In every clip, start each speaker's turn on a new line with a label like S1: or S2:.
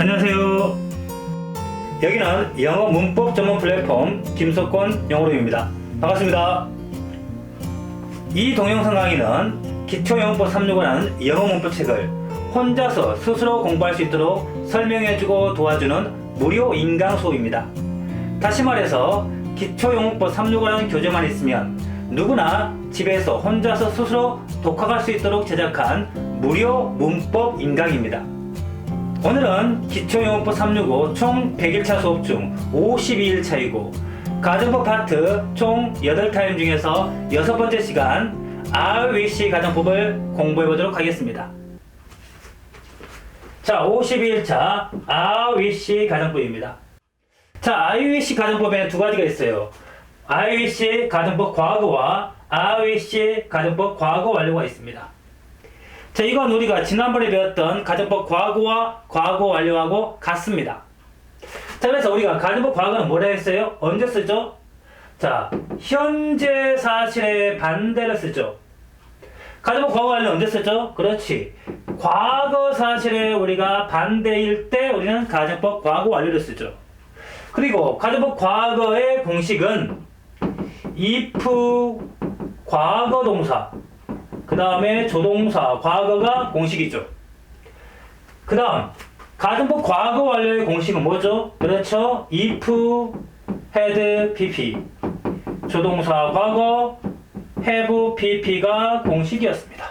S1: 안녕하세요. 여기는 영어 문법 전문 플랫폼 김석권 영어로입니다. 반갑습니다. 이 동영상 강의는 기초영어법 365라는 영어 문법 책을 혼자서 스스로 공부할 수 있도록 설명해주고 도와주는 무료 인강 수업입니다. 다시 말해서 기초영어법 365라는 교재만 있으면 누구나 집에서 혼자서 스스로 독학할 수 있도록 제작한 무료 문법 인강입니다. 오늘은 기초영어법 365 총 100일차 수업 중 52일차이고 가정법 파트 총 8타임 중에서 여섯 번째 시간 wish 가정법을 공부해 보도록 하겠습니다. 자, 52일차 I wish 가정법입니다. 자, I wish 가정법에는 두 가지가 있어요. Wish 가정법 과거와 wish 가정법 과거 완료가 있습니다. 자, 이건 우리가 지난번에 배웠던 가정법 과거와 과거 완료하고 같습니다. 자, 그래서 우리가 가정법 과거는 뭐라 했어요? 언제 쓰죠? 자, 현재 사실의 반대를 쓰죠. 가정법 과거 완료 언제 쓰죠? 그렇지. 과거 사실에 우리가 반대일 때 우리는 가정법 과거 완료를 쓰죠. 그리고 가정법 과거의 공식은 if 과거 동사 그 다음에 조동사 과거가 공식이죠. 그 다음 가정법 과거 완료의 공식은 뭐죠? 그렇죠. if, had, pp 조동사 과거 have, pp가 공식이었습니다.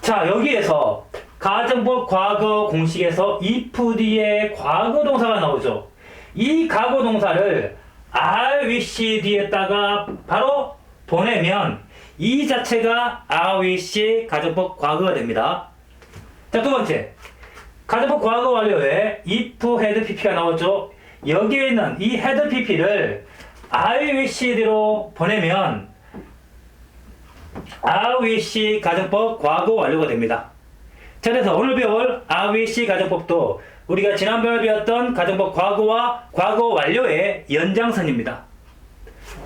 S1: 자 여기에서 가정법 과거 공식에서 if 뒤에 과거 동사가 나오죠. 이 과거 동사를 I wish 뒤에다가 바로 보내면 이 자체가 wish 가정법 과거가 됩니다. 자, 두 번째. 가정법 과거 완료에 if, had, pp가 나오죠. 여기에 있는 이 had, pp를 I wish대로 보내면 I wish 가정법 과거 완료가 됩니다. 자, 그래서 오늘 배울 I wish 가정법도 우리가 지난번에 배웠던 가정법 과거와 과거 완료의 연장선입니다.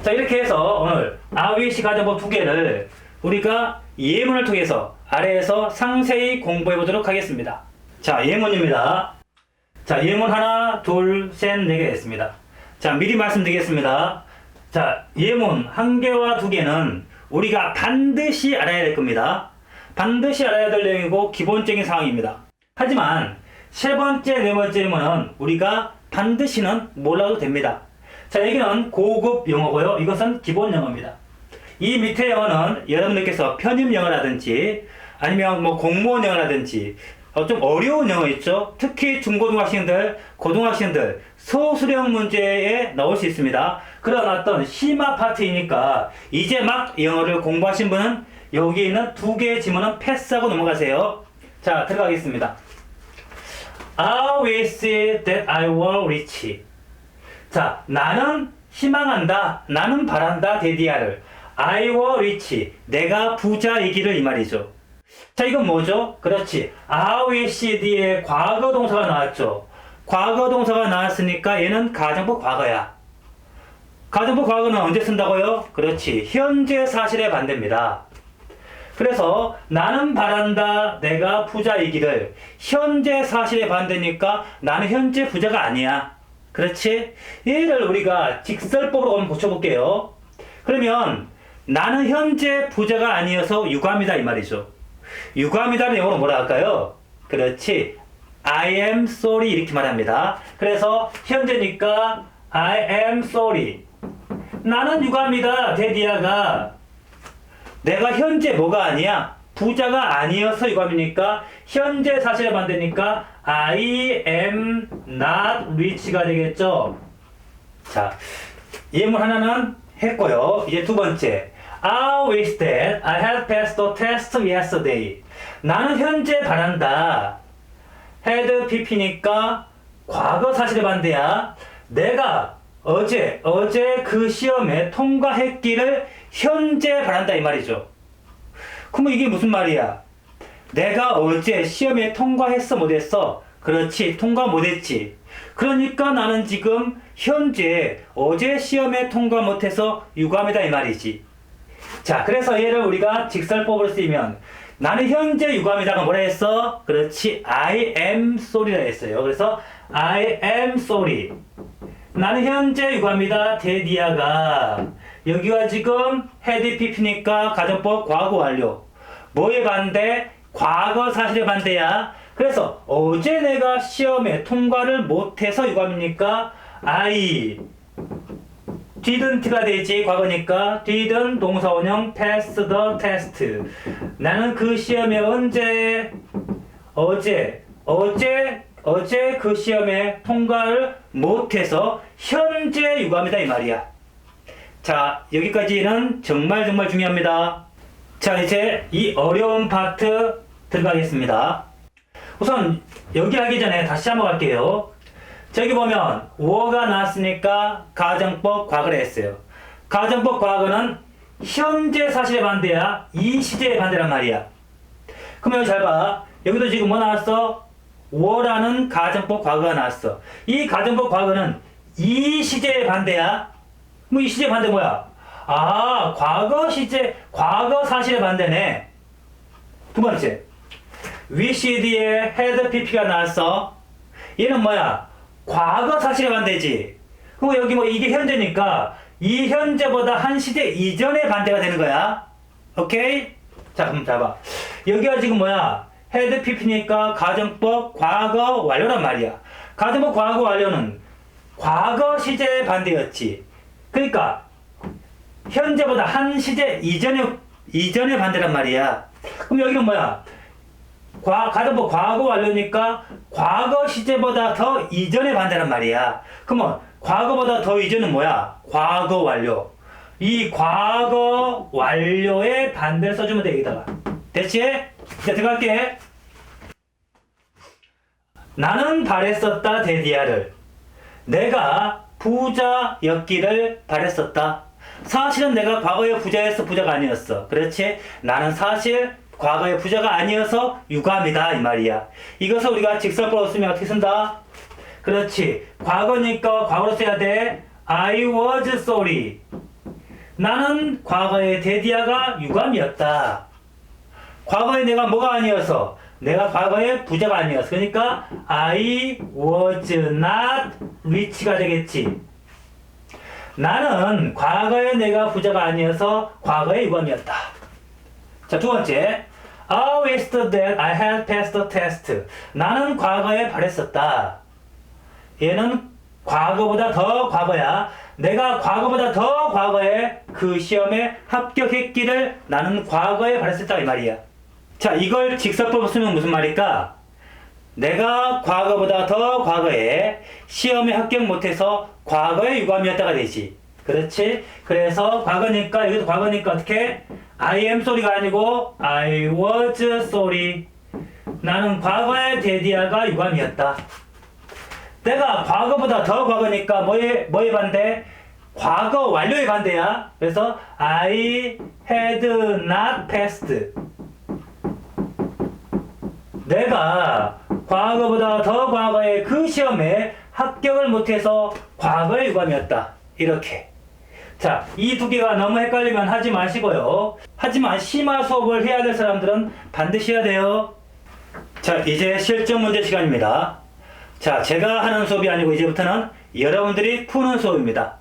S1: 자 이렇게 해서 오늘 아위시 가정법 두 개를 우리가 예문을 통해서 아래에서 상세히 공부해 보도록 하겠습니다. 자 예문입니다. 자 예문 하나 둘셋네 개 있습니다. 자 미리 말씀드리겠습니다. 자 예문 한 개와 두 개는 우리가 반드시 알아야 될 겁니다. 반드시 알아야 될 내용이고 기본적인 상황입니다. 하지만 세 번째, 네 번째 예문은 우리가 반드시는 몰라도 됩니다. 자, 여기는 고급 영어고요. 이것은 기본 영어입니다. 이 밑에 영어는 여러분들께서 편입 영어라든지 아니면 뭐 공무원 영어라든지 어, 좀 어려운 영어 있죠. 특히 중고등학생들, 고등학생들 소수령 문제에 나올 수 있습니다. 그런 어떤 심화 파트이니까 이제 막 영어를 공부하신 분은 여기 있는 두 개의 지문은 패스하고 넘어가세요. 자, 들어가겠습니다. I wish that I were rich. 자, 나는 희망한다. 나는 바란다. 데디아를. Were rich. 내가 부자이기를 이 말이죠. 자, 이건 뭐죠? 그렇지. 뒤에 과거 동사가 나왔죠. 과거 동사가 나왔으니까 얘는 가정법 과거야. 가정법 과거는 언제 쓴다고요? 그렇지. 현재 사실의 반대입니다. 그래서 나는 바란다 내가 부자이기를 현재 사실의 반대니까 나는 현재 부자가 아니야. 그렇지? 얘를 우리가 직설법으로 한번 고쳐볼게요. 그러면 나는 현재 부자가 아니어서 유감이다 이 말이죠. 유감이다는 영어로 뭐라 할까요? 그렇지. I am sorry 이렇게 말합니다. 그래서 현재니까 I am sorry. 나는 유감이다 데디아가 내가 현재 뭐가 아니야? 부자가 아니어서 유감이니까 현재 사실에 반대니까 I am not rich가 되겠죠. 자, 예문 하나는 했고요. 이제 두 번째. I wish that I had passed the test yesterday. 나는 현재 바란다. had pp니까 과거 사실에 반대야. 내가 어제 어제 그 시험에 통과했기를 현재 바란다 이 말이죠. 그러면 이게 무슨 말이야? 내가 어제 시험에 통과했어 못했어? 그렇지 통과 못했지. 그러니까 나는 지금 현재 어제 시험에 통과 못해서 유감이다 이 말이지. 자 그래서 얘를 우리가 직설법으로 쓰면 나는 현재 유감이다가 뭐라 했어? 그렇지. I am sorry라 했어요. 그래서 I am sorry. 나는 현재 유감이다. 데디아가 여기가 지금 헤드 PP니까 가정법 과거 완료. 뭐에 반대? 과거 사실의 반대야. 그래서 어제 내가 시험에 통과를 못해서 유감이니까 I didn't가 되지 과거니까 didn't 동사원형 pass the test 나는 그 시험에 언제 어제 어제 어제 그 시험에 통과를 못해서 현재 유감이다 이 말이야 자 여기까지는 정말 정말 중요합니다 자 이제 이 어려운 파트 들어가겠습니다 우선 여기 하기 전에 다시 한번 갈게요 저기 보면 워가 나왔으니까 가정법 과거를 했어요. 가정법 과거는 현재 사실의 반대야. 이 시제의 반대란 말이야. 그러면 여기 잘 봐. 여기도 지금 뭐 나왔어? 워라는 가정법 과거가 나왔어. 이 가정법 과거는 이 시제의 반대야. 뭐 이 시제 반대 뭐야? 아, 과거 시제, 과거 사실의 반대네. 두 번째. 위시드의 헤드 PP가 나왔어. 얘는 뭐야? 과거 사실의 반대지. 그리고 여기 뭐 이게 현재니까 이 현재보다 한 시대 이전의 반대가 되는 거야. 오케이? 자, 그럼 잡아. 여기가 지금 뭐야? 헤드 PP니까 가정법 과거 완료란 말이야. 가정법 과거 완료는 과거 시제의 반대였지. 그러니까 현재보다 한 시대 이전의 이전의 반대란 말이야. 그럼 여기는 뭐야? 과, 가정법 과거 완료니까 과거 시제보다 더 이전의 반대란 말이야. 그러면 과거보다 더 이전은 뭐야? 과거 완료. 이 과거 완료의 반대를 써주면 돼, 여기다가. 됐지? 이제 들어갈게. 나는 바랬었다, 데디아를. 내가 부자였기를 바랬었다. 사실은 내가 과거에 부자였어, 부자가 아니었어. 그렇지? 나는 사실 과거의 부자가 아니어서 유감이다 이 말이야. 이것을 우리가 직설법으로 쓰면 어떻게 쓴다? 그렇지. 과거니까 과거로 써야 돼. I was sorry. 나는 과거의 데디아가 유감이었다. 과거에 내가 뭐가 아니어서 내가 과거에 부자가 아니었어. 그러니까 I was not rich가 되겠지. 나는 과거에 내가 부자가 아니어서 과거의 유감이었다. 자, 두 번째. I wished that I had passed the test. 나는 과거에 바랬었다. 얘는 과거보다 더 과거야. 내가 과거보다 더 과거에 그 시험에 합격했기를 나는 과거에 바랬었다 이 말이야. 자, 이걸 직설법으로 쓰면 무슨 말일까? 내가 과거보다 더 과거에 시험에 합격 못해서 과거에 유감이었다가 되지. 그렇지? 그래서 과거니까 여기도 과거니까 어떻게? I am sorry가 아니고 I was sorry. 나는 과거의 데디아가 유감이었다. 내가 과거보다 더 과거니까 뭐에 뭐에 반대? 과거 완료의 반대야. 그래서 I had not passed. 내가 과거보다 더 과거의 그 시험에 합격을 못해서 과거의 유감이었다. 이렇게. 자, 이 두 개가 너무 헷갈리면 하지 마시고요. 하지만 심화 수업을 해야 될 사람들은 반드시 해야 돼요. 자, 이제 실전 문제 시간입니다. 자, 제가 하는 수업이 아니고 이제부터는 여러분들이 푸는 수업입니다.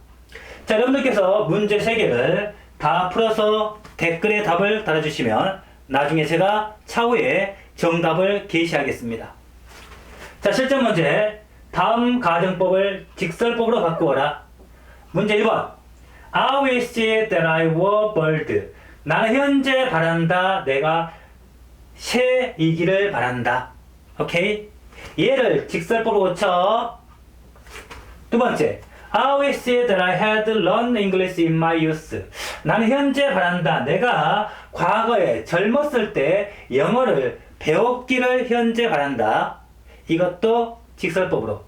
S1: 자, 여러분들께서 문제 3개를 다 풀어서 댓글에 답을 달아주시면 나중에 제가 차후에 정답을 게시하겠습니다. 자, 실전 문제. 다음 가정법을 직설법으로 바꾸어라. 문제 1번. I wish that I were bird. 나는 현재 바란다. 내가 새이기를 바란다. 오케이? 얘를 직설법으로 고쳐. 두 번째. I wish that I had learned English in my youth. 나는 현재 바란다. 내가 과거에 젊었을 때 영어를 배웠기를 현재 바란다. 이것도 직설법으로.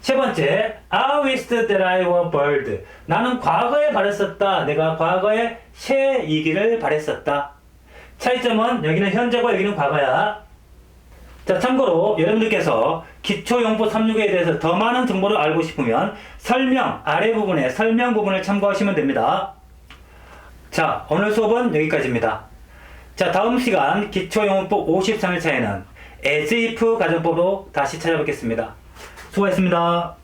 S1: 세 번째, I wished that I were bird. 나는 과거에 바랬었다. 내가 과거에 새이기를 바랬었다. 차이점은 여기는 현재고 여기는 과거야. 자, 참고로 여러분들께서 기초용법 36에 대해서 더 많은 정보를 알고 싶으면 설명, 아래 부분에 설명 부분을 참고하시면 됩니다. 자, 오늘 수업은 여기까지입니다. 자, 다음 시간 기초영문법 53일 차에는 as if 가정법으로 다시 찾아뵙겠습니다. 수고하셨습니다.